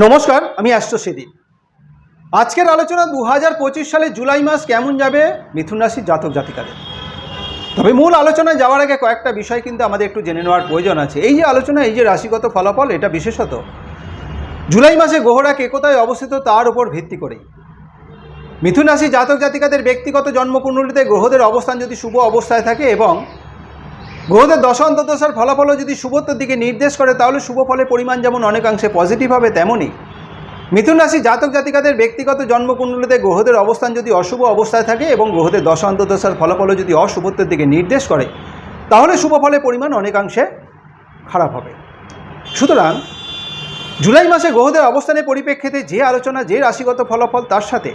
নমস্কার, আমি অ্যাস্ট্রো সেদী আজকের আলোচনা দু হাজার পঁচিশ সালে জুলাই মাস কেমন যাবে? মিথুন রাশির জাতক জাতিকাদের। তবে মূল আলোচনায় যাওয়ার আগে কয়েকটা বিষয় কিন্তু আমাদের একটু জেনে নেওয়ার প্রয়োজন আছে। এই যে আলোচনা, এই যে রাশিগত ফলাফল, এটা বিশেষত। জুলাই মাসে গ্রহরা কে কোথায় অবস্থিত, তার উপর ভিত্তি করেই। মিথুন রাশি জাতক জাতিকাদের ব্যক্তিগত জন্মকুণ্ডলিতে গ্রহদের অবস্থান যদি শুভ অবস্থায় থাকে এবং গ্রহদের দশা অন্তর্দশার ফলাফলও যদি শুভত্বের দিকে নির্দেশ করে, তাহলে শুভ ফলের পরিমাণ যেমন অনেকাংশে পজিটিভ হবে তেমনই। মিথুন রাশি জাতক জাতিকাদের ব্যক্তিগত জন্মকুণ্ডলিতে গ্রহদের অবস্থান যদি অশুভ অবস্থায় থাকে এবং গ্রহদের দশা অন্তর্দশার ফলাফলও যদি অশুভত্বের দিকে নির্দেশ করে, তাহলে শুভ ফলের পরিমাণ অনেকাংশে খারাপ হবে। সুতরাং, জুলাই মাসে গ্রহদের অবস্থানের পরিপ্রেক্ষিতে যে আলোচনা, যে রাশিগত ফলাফল তার সাথে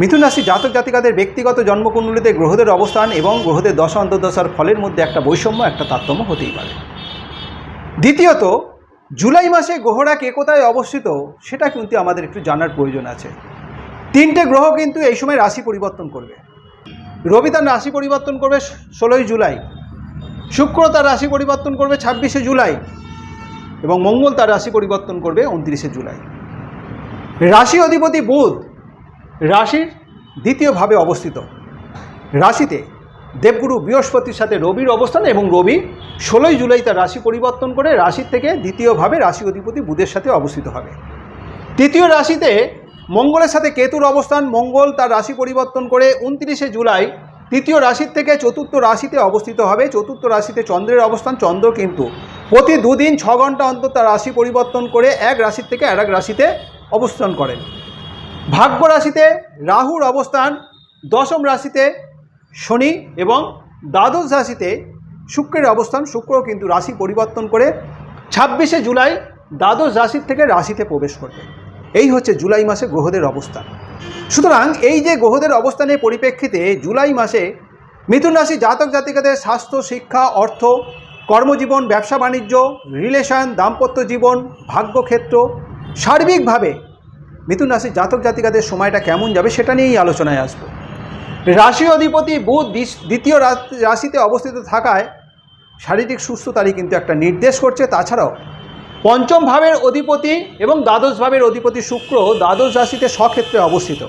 মিথুন রাশি জাতক জাতিকাদের ব্যক্তিগত জন্মকুণ্ডলিতে গ্রহদের অবস্থান এবং গ্রহদের দশা অন্তর্দশার ফলের মধ্যে একটা বৈষম্য, একটা তারতম্য হতেই পারে। দ্বিতীয়ত, জুলাই মাসে গ্রহরা কে কোথায় অবস্থিত, সেটা কিন্তু আমাদের একটু জানার প্রয়োজন আছে। তিনটে গ্রহ কিন্তু এই সময় রাশি পরিবর্তন করবে। রবি তার রাশি পরিবর্তন করবে ষোলোই জুলাই। শুক্র তার রাশি পরিবর্তন করবে ছাব্বিশে জুলাই। এবং মঙ্গল তার রাশি পরিবর্তন করবে উনত্রিশে জুলাই। রাশি অধিপতি বুধ রাশির দ্বিতীয়ভাবে অবস্থিত। রাশিতে দেবগুরু বৃহস্পতির সাথে রবির অবস্থান এবং রবি ষোলোই জুলাই তার রাশি পরিবর্তন করে রাশির থেকে দ্বিতীয়ভাবে রাশি অধিপতি বুধের সাথে অবস্থিত হবে। তৃতীয় রাশিতে মঙ্গলের সাথে কেতুর অবস্থান, মঙ্গল তার রাশি পরিবর্তন করে উনত্রিশে জুলাই তৃতীয় রাশির থেকে চতুর্থ রাশিতে অবস্থিত হবে। চতুর্থ রাশিতে চন্দ্রের অবস্থান, চন্দ্র কিন্তু প্রতি দুদিন ছ ঘণ্টা অন্তর তার রাশি পরিবর্তন করে এক রাশির থেকে আর এক রাশিতে অবস্থান করেন। ভাগ্য রাশিতে রাহুর অবস্থান, দশম রাশিতে শনি এবং দ্বাদশ রাশিতে শুক্রের অবস্থান, শুক্র কিন্তু রাশি পরিবর্তন করে ছাব্বিশে জুলাই দ্বাদশ রাশির থেকে রাশিতে প্রবেশ করবে। এই হচ্ছে জুলাই মাসে গ্রহদের অবস্থান। সুতরাং এই যে গ্রহদের অবস্থানের পরিপ্রেক্ষিতে জুলাই মাসে মিথুন রাশি জাতক জাতিকাদের স্বাস্থ্য, শিক্ষা, অর্থ, কর্মজীবন, ব্যবসা, বাণিজ্য, রিলেশন, দাম্পত্য জীবন, ভাগ্যক্ষেত্র সার্বিকভাবে মিথুন রাশির জাতক জাতিকাদের সময়টা কেমন যাবে সেটা নিয়েই আলোচনায় আসব। রাশি অধিপতি বুধ দ্বিতীয় রাশিতে অবস্থিত থাকায় শারীরিক সুস্থতারই কিন্তু একটা নির্দেশ করছে। তাছাড়াও পঞ্চম ভাবের অধিপতি এবং দ্বাদশ ভাবের অধিপতি শুক্র দ্বাদশ রাশিতে স্বক্ষেত্রে অবস্থিত।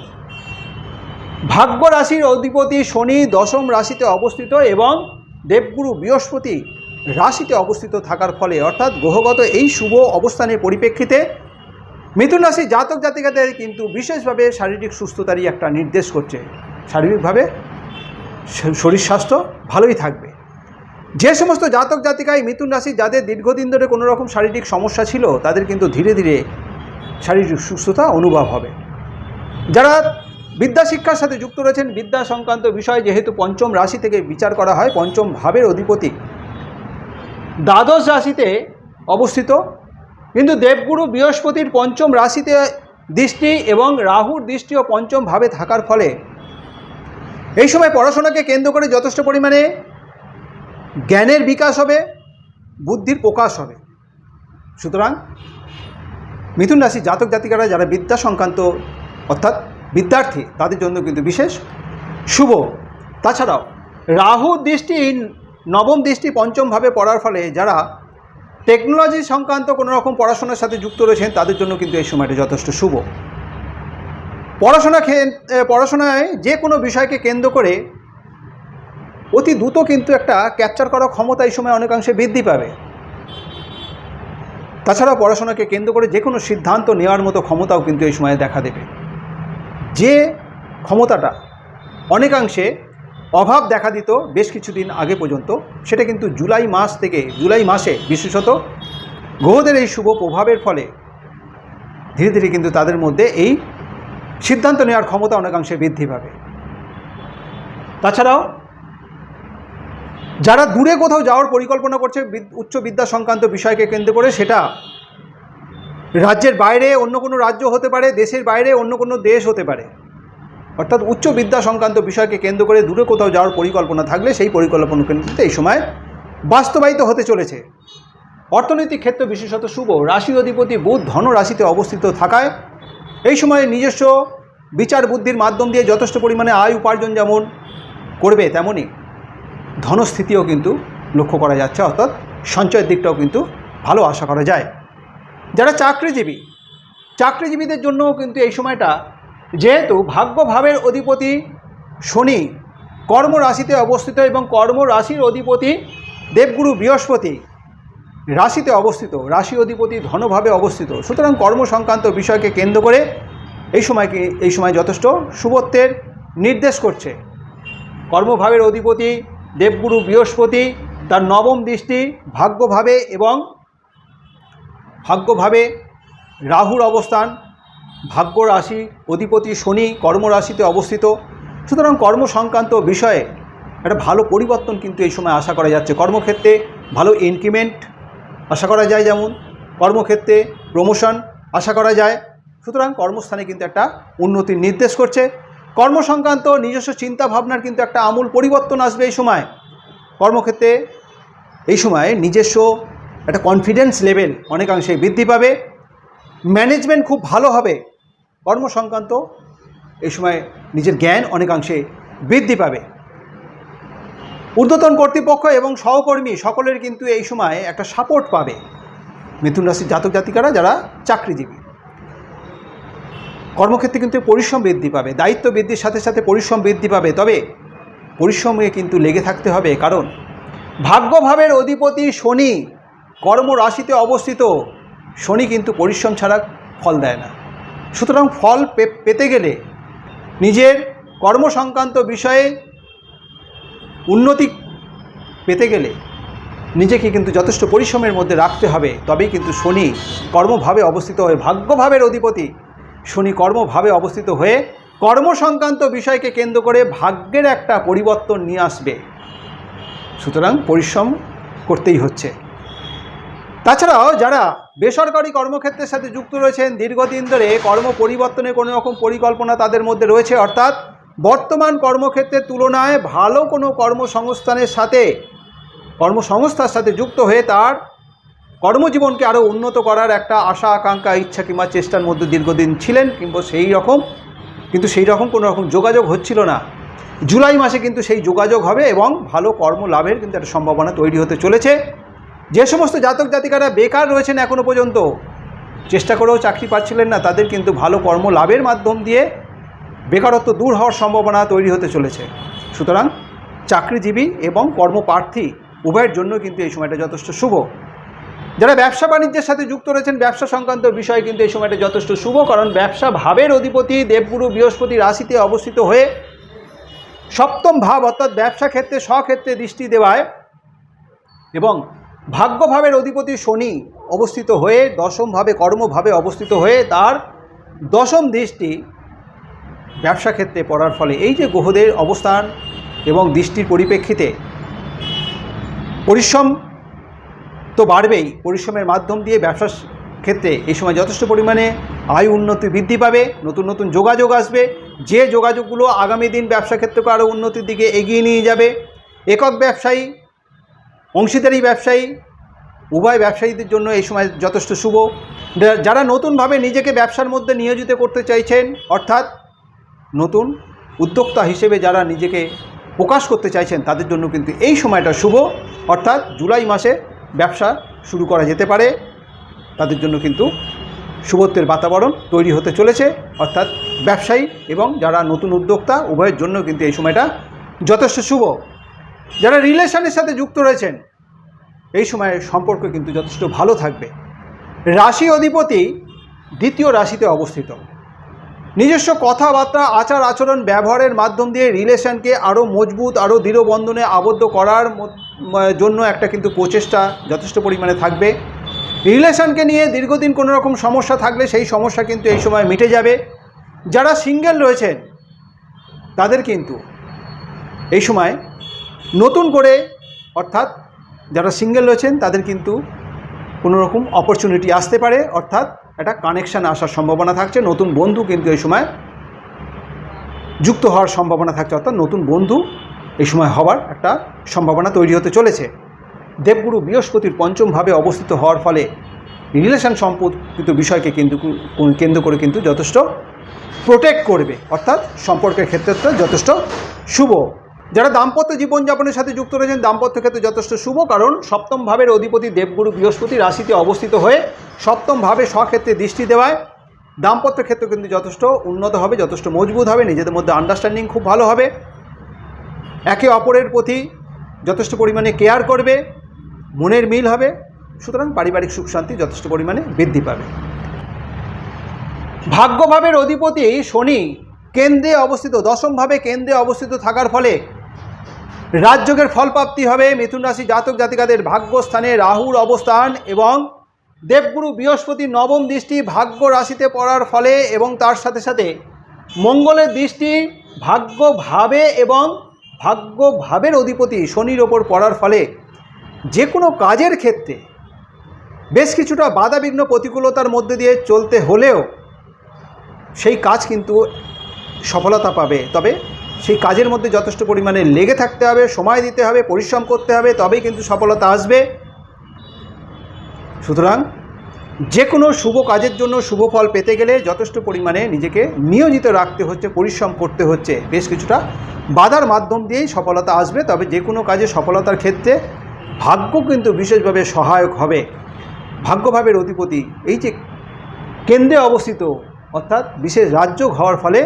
ভাগ্য রাশির অধিপতি শনি দশম রাশিতে অবস্থিত এবং দেবগুরু বৃহস্পতি রাশিতে অবস্থিত থাকার ফলে অর্থাৎ গ্রহগত এই শুভ অবস্থানের পরিপ্রেক্ষিতে মিথুন রাশি জাতক জাতিকাদের কিন্তু বিশেষভাবে শারীরিক সুস্থতারই একটা নির্দেশ করছে। শারীরিকভাবে শরীর স্বাস্থ্য ভালোই থাকবে। যে সমস্ত জাতক জাতিকায় মিথুন রাশি যাদের দীর্ঘদিন ধরে কোনো রকম শারীরিক সমস্যা ছিল, তাদের কিন্তু ধীরে ধীরে শারীরিক সুস্থতা অনুভব হবে। যারা বিদ্যা শিক্ষার সাথে যুক্ত রয়েছেন, বিদ্যা সংক্রান্ত বিষয় যেহেতু পঞ্চম রাশি থেকে বিচার করা হয়, পঞ্চম ভাবের অধিপতি। দ্বাদশ রাশিতে অবস্থিত। কিন্তু দেবগুরু বৃহস্পতির পঞ্চম রাশিতে দৃষ্টি এবং রাহুর দৃষ্টিও পঞ্চম ভাবে থাকার ফলে এই সময় পড়াশোনাকে কেন্দ্র করে যথেষ্ট পরিমাণে জ্ঞানের বিকাশ হবে, বুদ্ধির প্রকাশ হবে। সুতরাং মিথুন রাশি জাতক জাতিকারা যারা বিদ্যা সংক্রান্ত অর্থাৎ বিদ্যার্থী, তাদের জন্য কিন্তু বিশেষ শুভ। তাছাড়াও রাহু দৃষ্টি, নবম দৃষ্টি পঞ্চমভাবে পড়ার ফলে যারা টেকনোলজি সংক্রান্ত কোনো রকম পড়াশোনার সাথে যুক্ত রয়েছেন, তাদের জন্য কিন্তু এই সময়টা যথেষ্ট শুভ। পড়াশোনা পড়াশোনায় যে কোনো বিষয়কে কেন্দ্র করে অতি দ্রুত কিন্তু একটা ক্যাপচার করার ক্ষমতা এই সময় অনেকাংশে বৃদ্ধি পাবে। তাছাড়াও পড়াশোনাকে কেন্দ্র করে যে কোনো সিদ্ধান্ত নেওয়ার মতো ক্ষমতাও কিন্তু এই সময়ে দেখা দেবে। যে ক্ষমতাটা অনেকাংশে অভাব দেখা দিত বেশ কিছুদিন আগে পর্যন্ত। সেটা কিন্তু জুলাই মাস থেকে জুলাই মাসে বিশেষত। গ্রহদের এই শুভ প্রভাবের ফলে ধীরে ধীরে কিন্তু তাদের মধ্যে এই সিদ্ধান্ত নেওয়ার ক্ষমতা অনেকাংশে বৃদ্ধি পাবে। তাছাড়াও যারা দূরে কোথাও যাওয়ার পরিকল্পনা করছে উচ্চ বিদ্যা সংক্রান্ত বিষয়কে কেন্দ্র করে, সেটা রাজ্যের বাইরে অন্য কোনো রাজ্য হতে পারে, দেশের বাইরে অন্য কোনো দেশ হতে পারে। অর্থাৎ উচ্চ বিদ্যা সংক্রান্ত বিষয়কে কেন্দ্র করে দূরে কোথাও যাওয়ার পরিকল্পনা থাকলে সেই পরিকল্পনা কিন্তু এই সময় বাস্তবায়িত হতে চলেছে। অর্থনৈতিক ক্ষেত্র বিশেষত শুভ, রাশি অধিপতি বুধ ধন রাশিতে অবস্থিত থাকায় এই সময়ে নিজস্ব বিচার বুদ্ধির মাধ্যম দিয়ে যথেষ্ট পরিমাণে আয় উপার্জন যেমন করবে তেমনই ধনস্থিতিও কিন্তু লক্ষ্য করা যাচ্ছে, অর্থাৎ সঞ্চয়ের দিকটাও কিন্তু ভালো আশা করা যায়। যারা চাকরিজীবী, চাকরিজীবীদের জন্যও কিন্তু এই সময়টা যেহেতু ভাগ্যভাবের অধিপতি শনি কর্মরাশিতে অবস্থিত এবং কর্মরাশির অধিপতি দেবগুরু বৃহস্পতি রাশিতে অবস্থিত, রাশি অধিপতি ধনভাবে অবস্থিত। সুতরাং কর্ম সংক্রান্ত বিষয়কে কেন্দ্র করে এই সময়কে, এই সময় যথেষ্ট শুভত্বের নির্দেশ করছে। কর্মভাবের অধিপতি দেবগুরু বৃহস্পতি, তার নবম দৃষ্টি ভাগ্যভাবে এবং ভাগ্যভাবে রাহুর অবস্থান ভাগ্য রাশি অধিপতি শনি কর্মরাশিতে অবস্থিত। সুতরাং কর্ম সংক্রান্ত বিষয়ে একটা ভালো পরিবর্তন কিন্তু এই সময় আশা করা যাচ্ছে। কর্মক্ষেত্রে ভালো ইনক্রিমেন্ট আশা করা যায় যেমন। কর্মক্ষেত্রে প্রমোশন আশা করা যায়। সুতরাং কর্মস্থানে কিন্তু একটা উন্নতির নির্দেশ করছে। কর্ম সংক্রান্ত নিজস্ব চিন্তা ভাবনার কিন্তু একটা আমূল পরিবর্তন আসবে এই সময়। কর্মক্ষেত্রে এই সময় নিজস্ব একটা কনফিডেন্স লেভেল অনেকাংশে বৃদ্ধি পাবে। ম্যানেজমেন্ট খুব ভালো হবে। কর্ম সংক্রান্ত এই সময় নিজের জ্ঞান অনেকাংশে বৃদ্ধি পাবে। ঊর্ধ্বতন কর্তৃপক্ষ এবং সহকর্মী সকলের কিন্তু এই সময় একটা সাপোর্ট পাবে। মিথুন রাশির জাতক জাতিকারা যারা চাকরিজীবী। কর্মক্ষেত্রে কিন্তু পরিশ্রম বৃদ্ধি পাবে, দায়িত্ব বৃদ্ধির সাথে সাথে পরিশ্রম বৃদ্ধি পাবে। তবে পরিশ্রমে কিন্তু লেগে থাকতে হবে, কারণ ভাগ্যভাবের অধিপতি শনি কর্মরাশিতে অবস্থিত। শনি কিন্তু পরিশ্রম ছাড়া ফল দেয় না। সুতরাং ফল পেতে গেলে নিজের কর্মসংক্রান্ত বিষয়ে উন্নতি পেতে গেলে নিজেকে কিন্তু যথেষ্ট পরিশ্রমের মধ্যে রাখতে হবে। তবেই কিন্তু শনি কর্মভাবে অবস্থিত হয়ে, ভাগ্যভাবের অধিপতি শনি কর্মভাবে অবস্থিত হয়ে কর্মসংক্রান্ত বিষয়কে কেন্দ্র করে ভাগ্যের একটা পরিবর্তন নিয়ে আসবে। সুতরাং পরিশ্রম করতেই হচ্ছে। তাছাড়াও যারা বেসরকারি কর্মক্ষেত্রের সাথে যুক্ত রয়েছেন, দীর্ঘদিন ধরে কর্ম পরিবর্তনের কোনো রকম পরিকল্পনা তাদের মধ্যে রয়েছে, অর্থাৎ বর্তমান কর্মক্ষেত্রের তুলনায় ভালো কোনো কর্মসংস্থানের সাথে, কর্মসংস্থার সাথে যুক্ত হয়ে তার কর্মজীবনকে আরও উন্নত করার একটা আশা, আকাঙ্ক্ষা, ইচ্ছা কিংবা চেষ্টার মধ্যে দীর্ঘদিন ছিলেন কিংবা সেই রকম, কিন্তু সেই রকম কোনো রকম যোগাযোগ হচ্ছিল না। জুলাই মাসে কিন্তু সেই যোগাযোগ হবে এবং ভালো কর্ম লাভের কিন্তু একটা সম্ভাবনা তৈরি হতে চলেছে। যে সমস্ত জাতক জাতিকারা বেকার রয়েছেন এখনও পর্যন্ত, চেষ্টা করেও চাকরি পাচ্ছিলেন না, তাদের কিন্তু ভালো কর্ম লাভের মাধ্যম দিয়ে বেকারত্ব দূর হওয়ার সম্ভাবনা তৈরি হতে চলেছে। সুতরাং চাকরিজীবী এবং কর্মপ্রার্থী উভয়ের জন্য কিন্তু এই সময়টা যথেষ্ট শুভ। যারা ব্যবসা বাণিজ্যের সাথে যুক্ত রয়েছেন, ব্যবসা সংক্রান্ত বিষয় কিন্তু এই সময়টা যথেষ্ট শুভ, কারণ ব্যবসা ভাবের অধিপতি দেবগুরু বৃহস্পতি রাশিতে অবস্থিত হয়ে সপ্তম ভাব অর্থাৎ ব্যবসা ক্ষেত্রে স্বক্ষেত্রে দৃষ্টি দেওয়ায় এবং ভাগ্যভাবের অধিপতি শনি অবস্থিত হয়ে, দশমভাবে, কর্মভাবে অবস্থিত হয়ে তার দশম দৃষ্টি ব্যবসা ক্ষেত্রে পড়ার ফলে। এই যে গ্রহদের অবস্থান এবং দৃষ্টির পরিপ্রেক্ষিতে পরিশ্রম তো বাড়বেই। পরিশ্রমের মাধ্যম দিয়ে ব্যবসার ক্ষেত্রে এই সময় যথেষ্ট পরিমাণে আয় উন্নতি বৃদ্ধি পাবে, নতুন নতুন যোগাযোগ আসবে। যে যোগাযোগগুলো আগামী দিন ব্যবসা ক্ষেত্রকে আরও উন্নতির দিকে এগিয়ে নিয়ে যাবে, একক ব্যবসায়ী অংশীদারি ব্যবসায়ী, উভয় ব্যবসায়ীদের জন্য এই সময় যথেষ্ট শুভ। যারা নতুনভাবে নিজেকে ব্যবসার মধ্যে নিয়োজিত করতে চাইছেন, অর্থাৎ নতুন উদ্যোক্তা হিসেবে যারা নিজেকে প্রকাশ করতে চাইছেন, তাদের জন্য কিন্তু এই সময়টা শুভ। অর্থাৎ জুলাই মাসে ব্যবসা শুরু করা যেতে পারে। তাদের জন্য কিন্তু শুভত্বের বাতাবরণ তৈরি হতে চলেছে। অর্থাৎ ব্যবসায়ী এবং যারা নতুন উদ্যোক্তা, উভয়ের জন্য কিন্তু এই সময়টা যথেষ্ট শুভ। যারা রিলেশনের সাথে যুক্ত রয়েছেন, এই সময়ের সম্পর্ক কিন্তু যথেষ্ট ভালো থাকবে। রাশি অধিপতি দ্বিতীয় রাশিতে অবস্থিত। নিজস্ব কথাবার্তা, আচার আচরণ, ব্যবহারের মাধ্যম দিয়ে রিলেশনকে আরও মজবুত আরও দৃঢ় বন্ধনে আবদ্ধ করার জন্য একটা কিন্তু প্রচেষ্টা যথেষ্ট পরিমাণে থাকবে। রিলেশনকে নিয়ে দীর্ঘদিন কোনো রকম সমস্যা থাকলে সেই সমস্যা কিন্তু এই সময় মিটে যাবে। যারা সিঙ্গেল রয়েছেন, তাদের কিন্তু এই সময় নতুন করে, অর্থাৎ যারা সিঙ্গেল রয়েছেন, তাদের কিন্তু কোনো রকম অপরচুনিটি আসতে পারে। অর্থাৎ একটা কানেকশান আসার সম্ভাবনা থাকছে। নতুন বন্ধু কিন্তু এই সময় যুক্ত হওয়ার সম্ভাবনা থাকছে। অর্থাৎ নতুন বন্ধু এই সময় হওয়ার একটা সম্ভাবনা তৈরি হতে চলেছে। দেবগুরু বৃহস্পতির পঞ্চমভাবে অবস্থিত হওয়ার ফলে রিলেশন সম্পর্কিত বিষয়কে কিন্তু কেন্দ্র করে কিন্তু যথেষ্ট প্রোটেক্ট করবে। অর্থাৎ সম্পর্কের ক্ষেত্রে যথেষ্ট শুভ। যারা দাম্পত্য জীবনযাপনের সাথে যুক্ত রয়েছেন, দাম্পত্য ক্ষেত্রে যথেষ্ট শুভ কারণ, সপ্তম ভাবের অধিপতি দেবগুরু বৃহস্পতি রাশিতে অবস্থিত হয়ে সপ্তম ভাবে স্বক্ষেত্রে দৃষ্টি দেওয়ায় দাম্পত্য ক্ষেত্র কিন্তু যথেষ্ট উন্নত হবে, যথেষ্ট মজবুত হবে, নিজেদের মধ্যে আন্ডারস্ট্যান্ডিং খুব ভালো হবে। একে অপরের প্রতি যথেষ্ট পরিমাণে কেয়ার করবে, মনের মিল হবে, সুতরাং পারিবারিক সুখ শান্তি যথেষ্ট পরিমাণে বৃদ্ধি পাবে। ভাগ্যভাবের অধিপতি শনি কেন্দ্রে অবস্থিত, দশমভাবে কেন্দ্রে অবস্থিত থাকার ফলে রাজযোগের ফলপ্রাপ্তি হবে মিথুন রাশি জাতক জাতিকাদের ভাগ্যস্থানে রাহুর অবস্থান এবং দেবগুরু বৃহস্পতি নবম দৃষ্টি ভাগ্য রাশিতে পড়ার ফলে এবং তার সাথে সাথে মঙ্গলের দৃষ্টি ভাগ্যভাবে এবং ভাগ্যভাবের অধিপতি শনির ওপর পড়ার ফলে যে কোনো কাজের ক্ষেত্রে বেশ কিছুটা বাধাবিঘ্ন প্রতিকূলতার মধ্যে দিয়ে চলতে হলেও সেই কাজ কিন্তু সফলতা পাবে। তবে সেই কাজের মধ্যে যথেষ্ট পরিমাণে লেগে থাকতে হবে, সময় দিতে হবে, পরিশ্রম করতে হবে, তবেই কিন্তু সফলতা আসবে। সুতরাং যে কোনো শুভ কাজের জন্য শুভ ফল পেতে গেলে যথেষ্ট পরিমাণে নিজেকে নিয়োজিত রাখতে হচ্ছে, পরিশ্রম করতে হচ্ছে। বেশ কিছুটা বাধার মাধ্যম দিয়েই সফলতা আসবে, তবে যে কোনো কাজে সফলতার ক্ষেত্রে ভাগ্য কিন্তু বিশেষভাবে সহায়ক হবে। ভাগ্যভাবের অধিপতি, এই যে কেন্দ্রে অবস্থিত, অর্থাৎ বিশেষ রাজ্য হওয়ার ফলে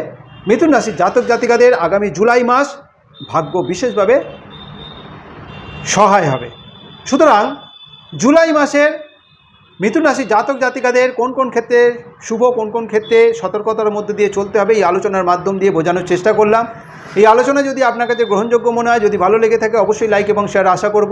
মিথুন রাশির জাতক জাতিকাদের আগামী জুলাই মাস ভাগ্য বিশেষভাবে সহায় হবে। সুতরাং জুলাই মাসের মিথুন রাশি জাতক জাতিকাদের কোন কোন ক্ষেত্রে শুভ, কোন কোন ক্ষেত্রে সতর্কতার মধ্যে দিয়ে চলতে হবে, এই আলোচনার মাধ্যম দিয়ে বোঝানোর চেষ্টা করলাম। এই আলোচনা যদি আপনার কাছে গ্রহণযোগ্য মনে হয়, যদি ভালো লেগে থাকে, অবশ্যই লাইক এবং শেয়ার আশা করব।